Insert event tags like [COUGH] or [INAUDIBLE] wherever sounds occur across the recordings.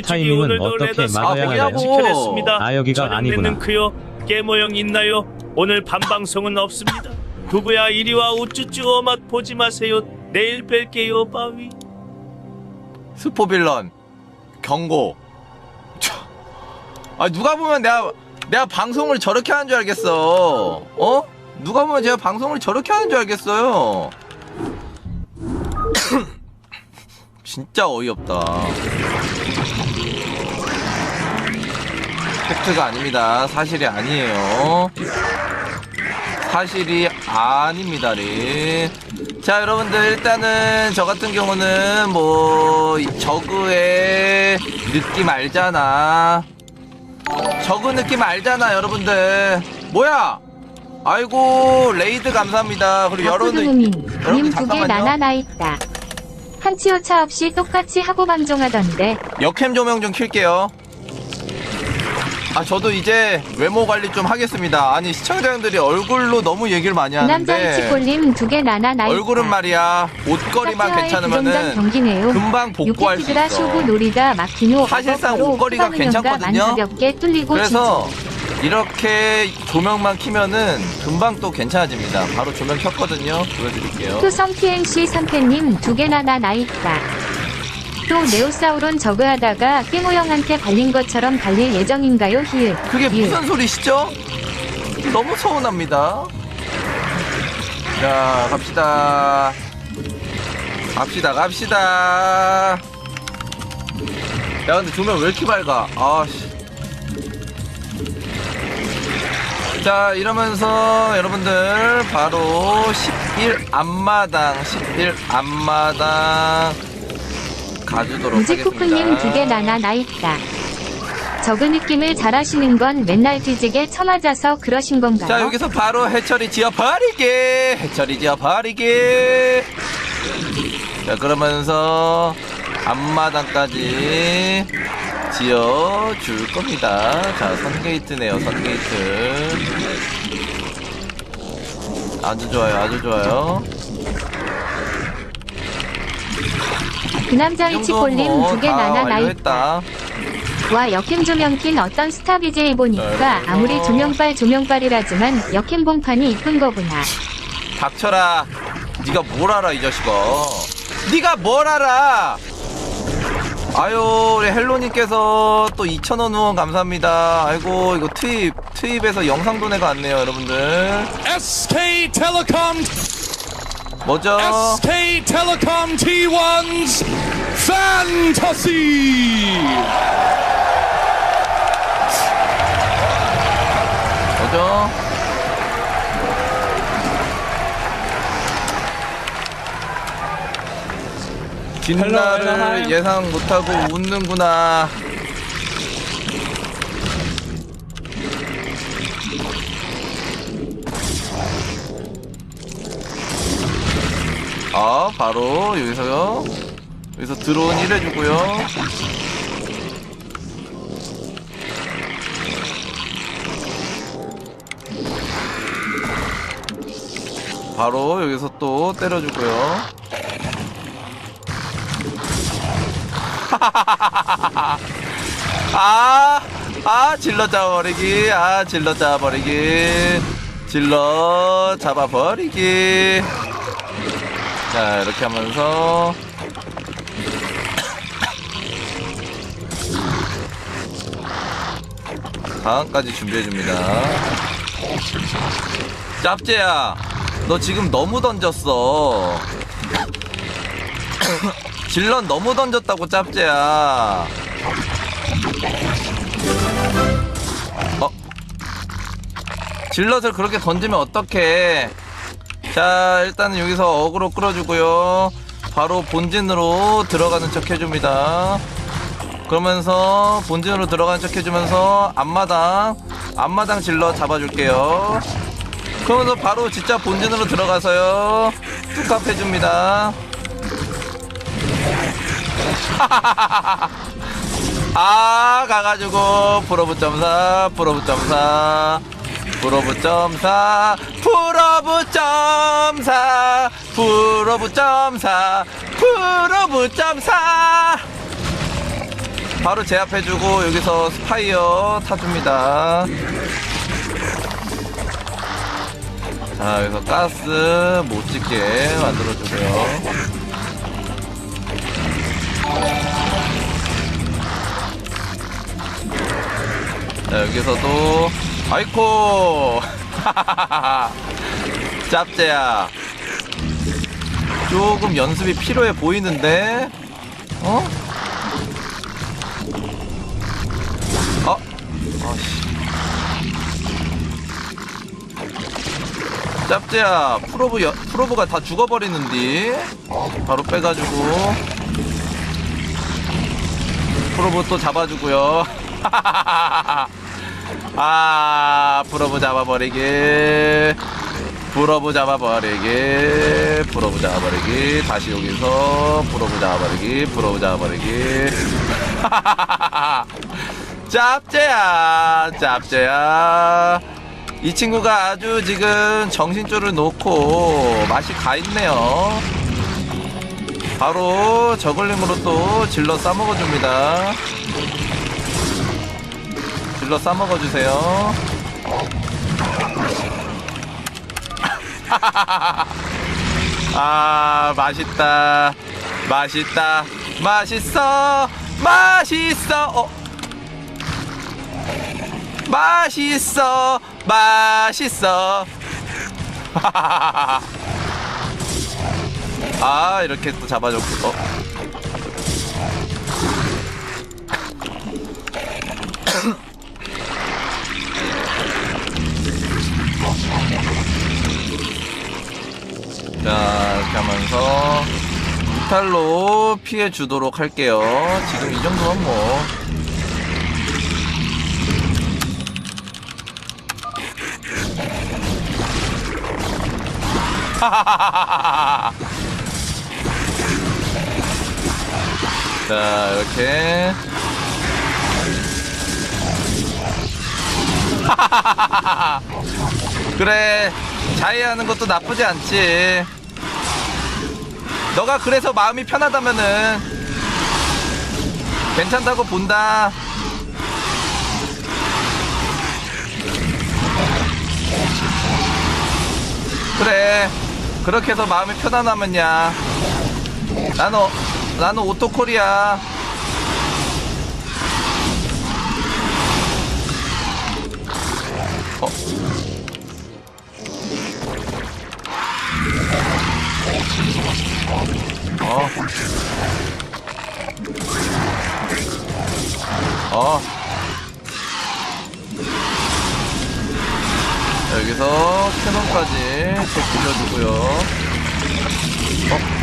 타이밍은 어떻게 막아야 하나요? 지켜냈습니다. 아, 여기가 아니구나. 그요 깨모형 있나요? 오늘 밤 방송은 없습니다. 두부야 이리와 우쭈쭈 어맛 보지 마세요. 내일 뵐게요 바위. 스포빌런 경고. 차. 아 누가 보면 내가 내가 방송을 저렇게 하는 줄 알겠어. 어? 누가 보면 제가 방송을 저렇게 하는 줄 알겠어요. [COUGHS] 진짜 어이없다. 팩트가 아닙니다. 사실이 아니에요. 사실이 아닙니다 리. 자, 여러분들 일단은 저 같은 경우는 뭐이 저그의 느낌 알잖아. 저그 느낌 알잖아, 여러분들. 뭐야? 아이고 레이드 감사합니다. 그리고 여러분들 개 잠깐만요. 나나 나 있다. 한치 오차 없이 똑같이 하고 방송하던데 역캠 조명 좀 킬게요. 아 저도 이제 외모 관리 좀 하겠습니다. 아니 시청자분들이 얼굴로 너무 얘기를 많이 남자 하는데 이치골님 두 개 나나 나. 얼굴은 말이야 옷걸이만 괜찮으면은 경기네요. 금방 복구할 수 있어. 쇼부 놀이다 막히노 사실상 어거로 옷걸이가 괜찮거든요. 만가볍게 뚫리고 그래서 이렇게 조명만 키면은 금방 또 괜찮아집니다. 바로 조명 켰거든요. 보여드릴게요. 투성 PNC 3패님 두 개 나나 나 있다. 또 네오사우론 저그하다가 깨모형한테 발린 것처럼 발릴 예정인가요 힐 그게 힐. 무슨 소리시죠? 너무 서운합니다. 자, 갑시다. 갑시다, 갑시다. 야, 근데 조명 왜 이렇게 밝아? 아, 씨. 자, 이러면서 여러분들 바로 11 앞마당, 11 앞마당 가주도록 무지쿠쿠님 하겠습니다. 두개 나나 나 있다. 저그 느낌을 잘하시는 건 맨날 뒤지게 쳐맞아서 그러신 건가요? 자 여기서 바로 해처리 지어버리게 해처리 지어버리게 자 그러면서 앞마당까지 지어줄 겁니다 자 선게이트네요 선게이트 아주 좋아요 아주 좋아요 그 남자 이 이치골님 정도면 두개 뭐다 나나 나 있다. 완료했다 와 역캠 조명킨 어떤 스타 BJ 보니까 네. 아무리 조명빨 조명빨이라지만 역캠 봉판이 이쁜 거구나. 닥쳐라 네가 뭘 알아 이 자식아 네가 뭘 알아 아유 우리 헬로님께서 또 2,000원 후원 감사합니다 아이고 이거 트입 트입에서 영상 도 내가 왔네요 여러분들 SK Telecom 뭐죠 SK Telecom T1's Fantasy. 뭐죠 뒷날을 예상 못하고 웃는구나 아 바로 여기서요 여기서 드론 1 해주고요 바로 여기서 또 때려주고요 [LAUGHS] 아, 아, 질러 잡아버리기. 아, 질러 잡아버리기. 질러 잡아버리기. 자, 이렇게 하면서. 다음까지 준비해줍니다. 짭제야, 너 지금 너무 던졌어. 질런 너무 던졌다고 짭제야. 어? 질럿을 그렇게 던지면 어떡해. 자, 일단은 여기서 어그로 끌어주고요. 바로 본진으로 들어가는 척 해줍니다. 그러면서 본진으로 들어가는 척 해주면서 앞마당, 앞마당 질럿 잡아줄게요. 그러면서 바로 진짜 본진으로 들어가서요. 뚝갑 해줍니다. [LAUGHS] 아 가가지고 프로브 점사 프로브 점사 프로브 점사 프로브 점사 프로브 점사 프로브 점사 바로 제압해주고 여기서 스파이어 타줍니다. 자 여기서 가스 못 찍게 만들어주고요. 자 여기서도 아이코 [LAUGHS] 짭재야. 조금 연습이 필요해 보이는데? 어? 어? 아씨. 짭재야 프로브 여, 프로브가 다 죽어버리는디? 바로 빼가지고. 프로브 또 잡아주고요 [LAUGHS] 아 프로브 잡아버리기. 프로브 잡아버리기. 프로브 잡아버리기. 다시 여기서 프로브 잡아버리기. 프로브 잡아버리기. [LAUGHS] 짭재야 짭재야. 이 친구가 아주 지금 정신줄을 놓고 맛이 가 있네요. 바로 저글링으로 또 질러 싸먹어줍니다 질러 싸먹어주세요. [LAUGHS] 아 맛있다. 맛있다. 맛있어. 맛있어. 어. 맛있어. 맛있어. [LAUGHS] 아 이렇게 또 잡아줬고 어. 자 이렇게 하면서 무탈로 피해 주도록 할게요. 지금 이 정도면 뭐. [LAUGHS] 자 이렇게 [LAUGHS] 그래 자해하는 것도 나쁘지 않지. 너가 그래서 마음이 편하다면은 괜찮다고 본다. 그래 그렇게 해서 마음이 편안하면야. 나는 어- 나는 오토콜이야 어. 어. 자, 여기서 캐논까지 또 빌려주고요. 어.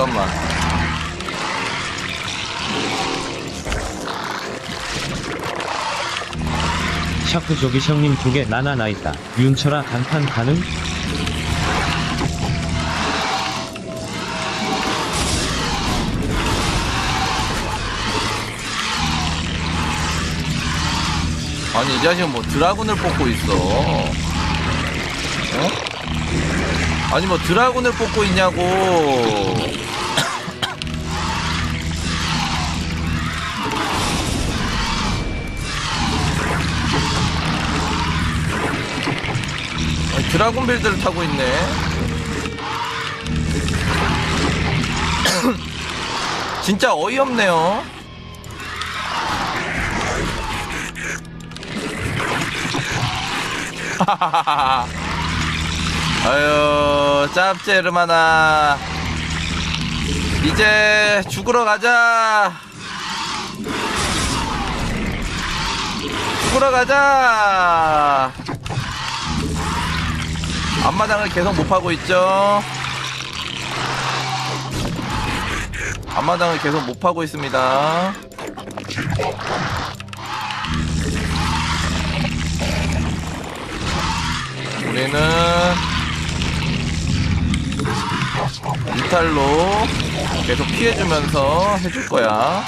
잠, 잠깐만. 샤프 조기 형님 두개 나나 나 있다. 윤철아 단판 가능? 아니, 이 자식은 뭐 드라군을 뽑고 있어. 어? 아니, 뭐 드라군을 뽑고 있냐고. 드라군 빌드를 타고 있네. [COUGHS] 진짜 어이없네요. 아유 짭제 르마나. 이제 죽으러 가자. 죽으러 가자. 앞마당을 계속 못 파고 있죠? 앞마당을 계속 못 파고 있습니다. 우리는 뮤탈로 계속 피해주면서 해줄 거야.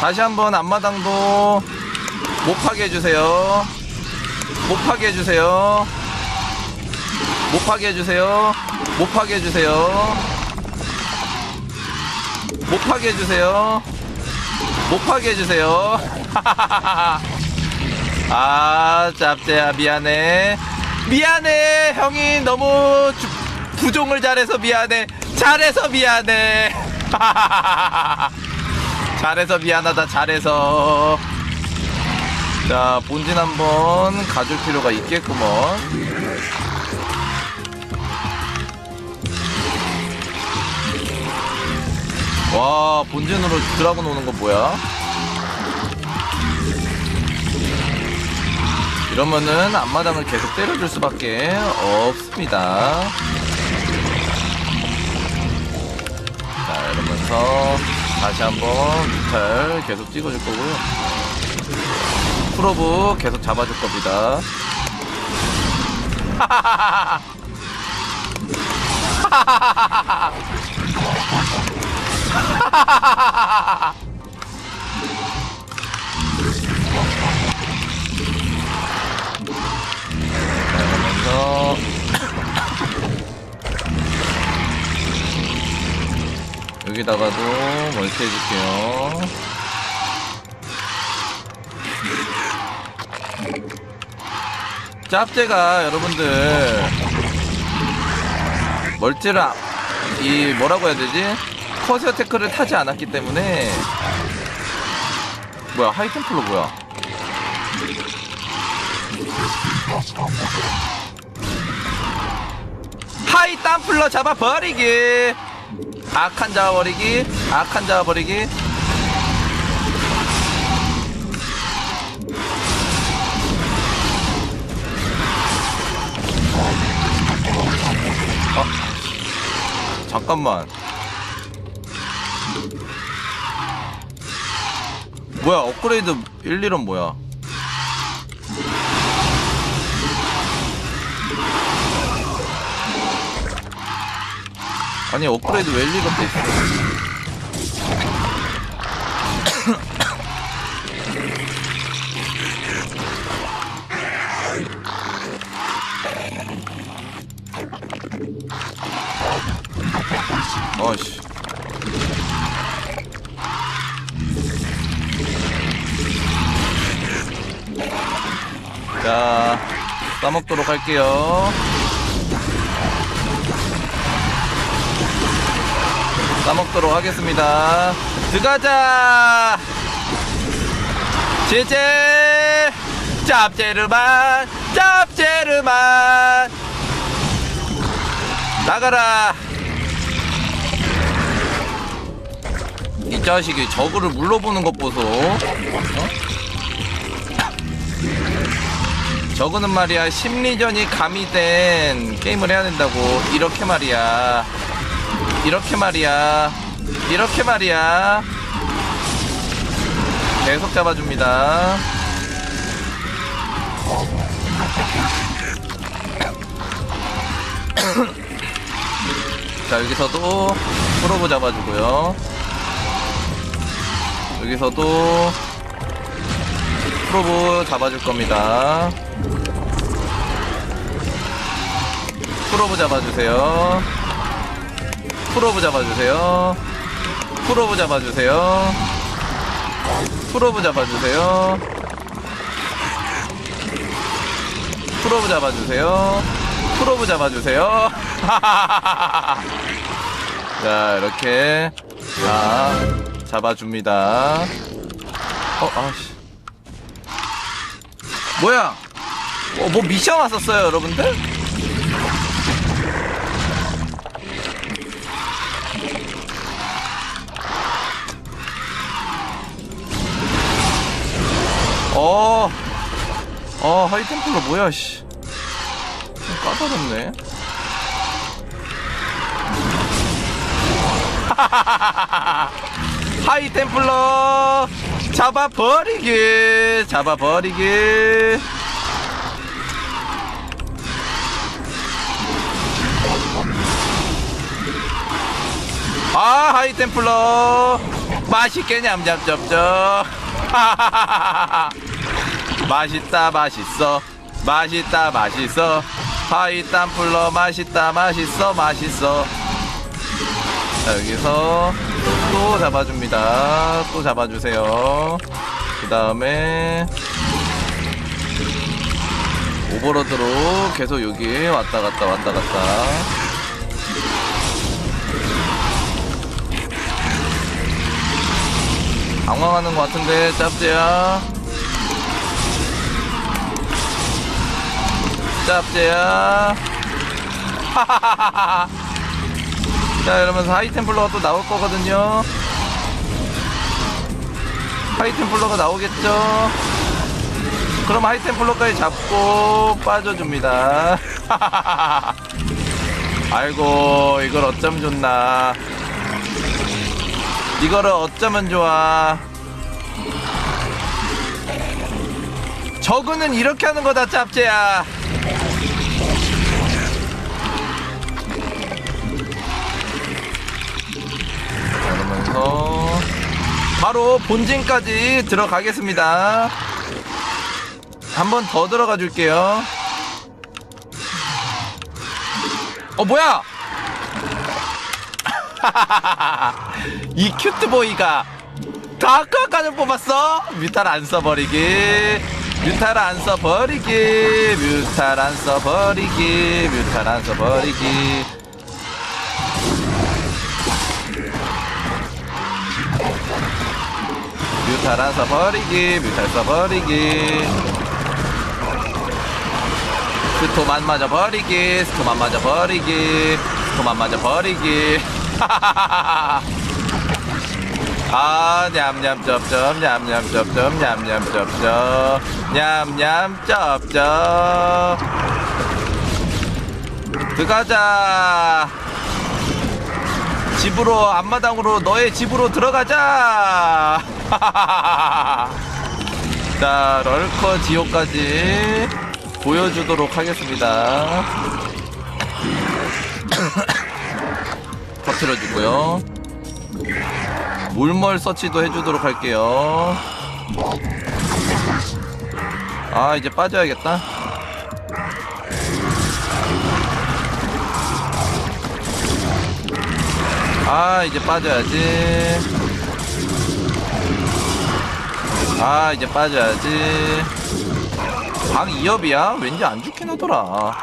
다시 한번 앞마당도 못 파게 해주세요. 못 파게 해주세요. 못 파게 해주세요. 못 파게 해주세요. 못 파게 해주세요. 못 파게 해주세요. [LAUGHS] 아, 짭재야, 미안해. 미안해. 형이 너무 주- 부종을 잘해서 미안해. 잘해서 미안해. [LAUGHS] 잘해서 미안하다, 잘해서. 자, 본진 한번 가줄 필요가 있겠구먼. 와, 본진으로 드라곤 오는 거 뭐야? 이러면은 앞마당을 계속 때려줄 수밖에 없습니다. 자, 이러면서 다시 한번 뮤탈 계속 찍어줄 거고요. 프로브 계속 잡아줄 겁니다. [LAUGHS] 그러면서 여기다가도 멀티 해줄게요. 짭제가 여러분들 멀티를 아- 이 뭐라고 해야 되지? 커세어 테크를 타지 않았기 때문에 뭐야 하이템플로 뭐야? 하이 땀플러 잡아버리기 악한 잡아버리기 악한 잡아버리기. 어? 잠깐만. 뭐야 업그레이드 1, 1은 뭐야 아니 업그레이드 왜 1, 2가 돼 있어 어씨. 자 싸먹도록 할게요 싸먹도록 하겠습니다. 들어가자. 제제. 짭제르만 짭제르만. 나가라. 이 자식이 저그를 물러보는 것 보소. 어? 저그는 말이야 심리전이 가미된 게임을 해야 된다고. 이렇게 말이야 이렇게 말이야. 이렇게 말이야. 계속 잡아줍니다. [COUGHS] 자 여기서도 프로브 잡아주고요. 여기서도 프로브 잡아줄 겁니다. 프로브 잡아주세요 프로브 잡아주세요. 프로브 잡아주세요. 프로브 잡아주세요. 프로브 잡아주세요. 프로브 잡아주세요. [LAUGHS] 자 이렇게. 다 잡아줍니다. 어 아씨. 뭐야? 어, 뭐 미션 왔었어요 여러분들? 어, 어, 하이템플러 뭐야, 씨. 좀 까다롭네. [LAUGHS] 하이템플러 잡아버리기, 잡아버리기. 아 하이템플러 맛있게 냠냠쩝쩝 [LAUGHS] 맛있다 맛있어. 맛있다 맛있어. 하이템플러 맛있다 맛있어 맛있어. 자 여기서 또 잡아줍니다. 또 잡아주세요. 그 다음에 오버로드로 계속 여기 왔다 갔다 왔다 갔다. 당황하는 것 같은데 짭재야 짭재야. [LAUGHS] 자 이러면서 하이템플러가 또 나올 거거든요. 하이템플러가 나오겠죠? 그럼 하이템플러까지 잡고 빠져줍니다. [LAUGHS] 아이고 이걸 어쩜 좋나. 이거를 어쩌면 좋아. 저그는 이렇게 하는 거다 짭재야 바로 본진까지 들어가겠습니다. 한 번 더 들어가 줄게요. 어 뭐야? [LAUGHS] 이 큐트보이가 다크까지 뽑았어? 뮤탈 안 써버리기. 뮤탈 안 써버리기. 뮤탈 안 써버리기. 뮤탈 안 써버리기 뮤탈 안 써버리기 뮤탈 써버리기. 스톰 맞아 버리기 스톰 안 맞아 버리기 스톰 안 맞아 버리기. [LAUGHS] 아 냠냠 쩝쩝 냠냠 쩝쩝 냠냠 쩝쩝 냠냠 쩝쩝. 들어가자. 집으로 앞마당으로 너의 집으로 들어가자 [LAUGHS] 자 럴커 지옥까지 보여주도록 하겠습니다. [COUGHS] 터트려주고요. 물멀 서치도 해주도록 할게요. 아 이제 빠져야겠다. 아 이제 빠져야지 아 이제 빠져야지 방 2업이야? 왠지 안 죽긴 하더라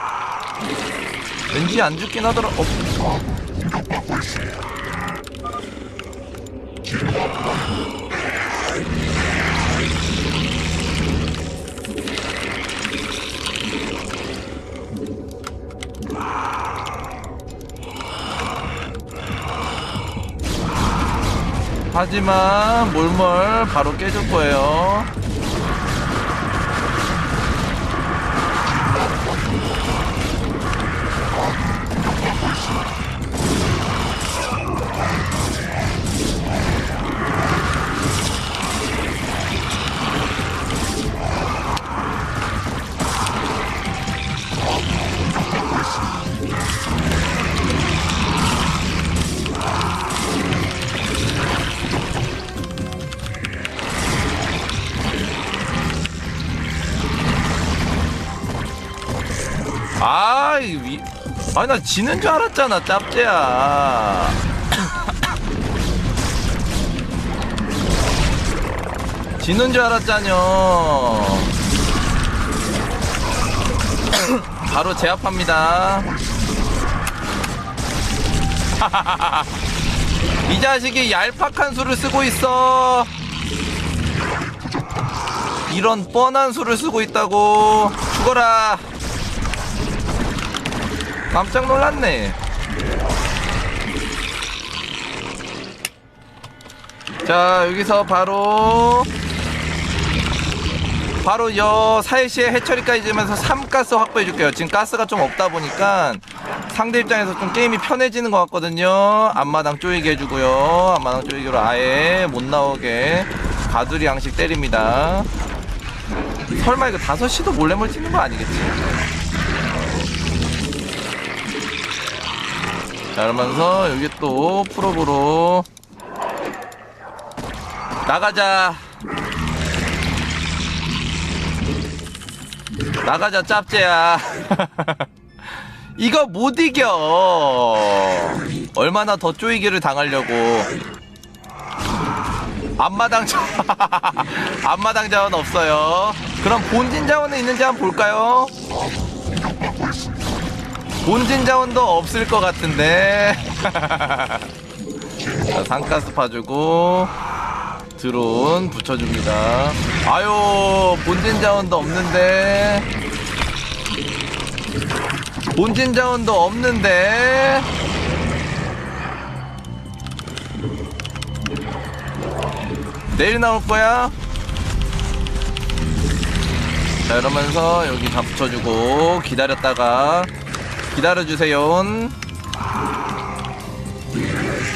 왠지 안 죽긴 하더라 어. 하지만 몰몰 바로 깨줄 거예요. 아니 나 지는 줄 알았잖아, 짭재야. 지는 줄 알았잖여. 바로 제압합니다. [LAUGHS] 이 자식이 얄팍한 수를 쓰고 있어. 이런 뻔한 수를 쓰고 있다고. 죽어라. 깜짝 놀랐네. 자, 여기서 바로 바로 여 사이시의 해처리까지 지면서 3가스 확보해 줄게요. 지금 가스가 좀 없다 보니까 상대 입장에서 좀 게임이 편해지는 것 같거든요. 앞마당 쪼이게 해주고요. 앞마당 쪼이기로 아예 못 나오게 가두리 양식 때립니다. 설마 이거 5시도 몰래몰 뛰는 거 아니겠지? 자, 그러면서 여기 또 프로브로 나가자. 나가자 짭재야. [LAUGHS] 이거 못 이겨. 얼마나 더 쪼이기를 당하려고. 앞마당 자 [LAUGHS] 앞마당 자원 없어요. 그럼 본진 자원은 있는지 한번 볼까요? 본진 자원도 없을 것 같은데. [LAUGHS] 자, 산가스 파주고 드론 붙여줍니다. 아유 본진 자원도 없는데. 본진 자원도 없는데. 내일 나올 거야? 자, 이러면서 여기 다 붙여주고 기다렸다가 기다려주세요.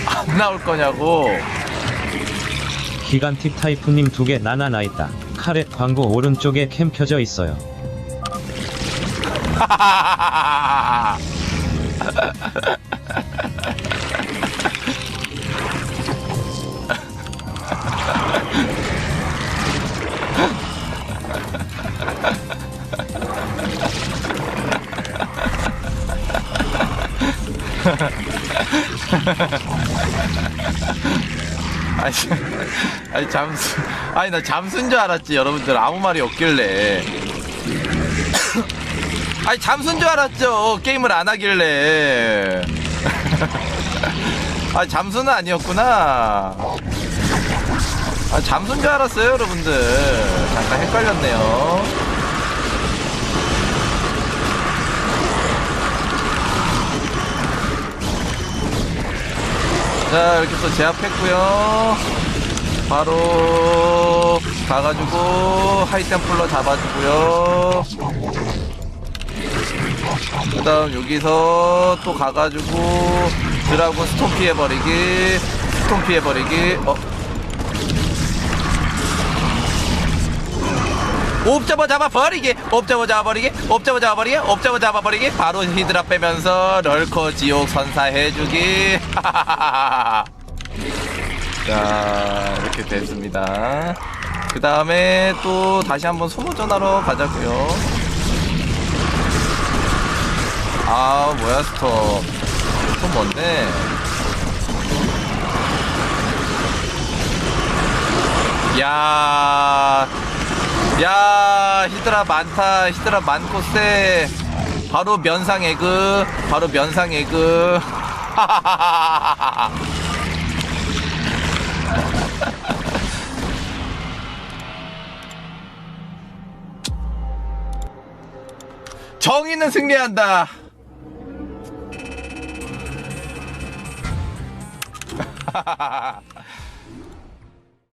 안 나올 거냐고. 기간틱 타이프님 두 개 나나 나 있다. 카렛 광고 오른쪽에 캠 켜져 있어요. [LAUGHS] [LAUGHS] 아니, 아니 잠수, 아니 나 잠수인 줄 알았지 여러분들 아무 말이 없길래. [COUGHS] 아니 잠수인 줄 알았죠 게임을 안 하길래. [LAUGHS] 아 잠수는 아니었구나. 아 잠수인 줄 알았어요 여러분들. 잠깐 헷갈렸네요. 자 이렇게 또 제압했고요. 바로 가가지고 하이템플러 잡아주고요. 그 다음 여기서 또 가가지고 드라군 스톰 피해버리기 스톰 피해버리기. 어 옵저버 잡아버리기 옵저버 잡아버리기 옵저버 잡아버리기 옵저버 잡아버리기 바로 히드라 빼면서 럴커 지옥 선사해주기. [LAUGHS] 자 이렇게 됐습니다. 그 다음에 또 다시 한번 소모전하러 가자고요. 아 뭐야 스톱. 스톱 뭔데? 야 야 히드라 많다. 히드라 많고 쎄. 바로 면상 에그. 바로 면상 에그. [LAUGHS] 정의는 승리한다 [LAUGHS]